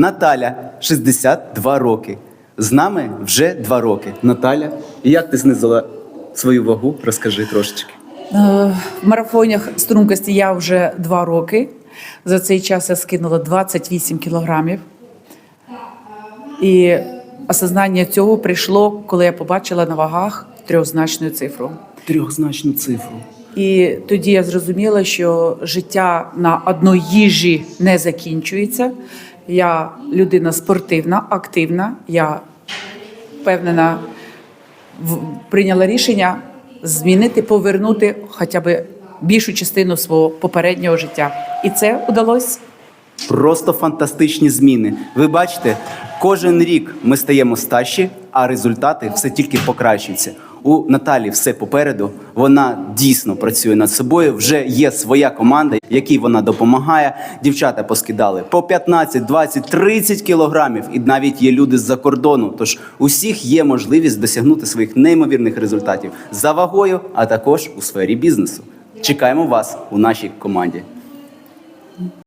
Наталя 62 роки. З нами вже 2 роки. Наталя, як ти знизила свою вагу? Розкажи трошечки. Е, В марафонах стрункості я вже два роки. За цей час я скинула 28 кілограмів. І осознання цього прийшло, коли я побачила на вагах трьохзначну цифру. Трьохзначну цифру. І тоді я зрозуміла, що життя на одній їжі не закінчується. Я людина спортивна, активна. Я впевнена, прийняла рішення змінити, повернути хоча б більшу частину свого попереднього життя. І це вдалося. Просто фантастичні зміни. Ви бачите, кожен рік ми стаємо старші, а результати все тільки покращуються. У Наталі все попереду. Вона дійсно працює над собою. Вже є своя команда, якій вона допомагає. Дівчата поскидали по 15, 20, 30 кілограмів, і навіть є люди з-за кордону. Тож у всіх є можливість досягнути своїх неймовірних результатів за вагою, а також у сфері бізнесу. Чекаємо вас у нашій команді.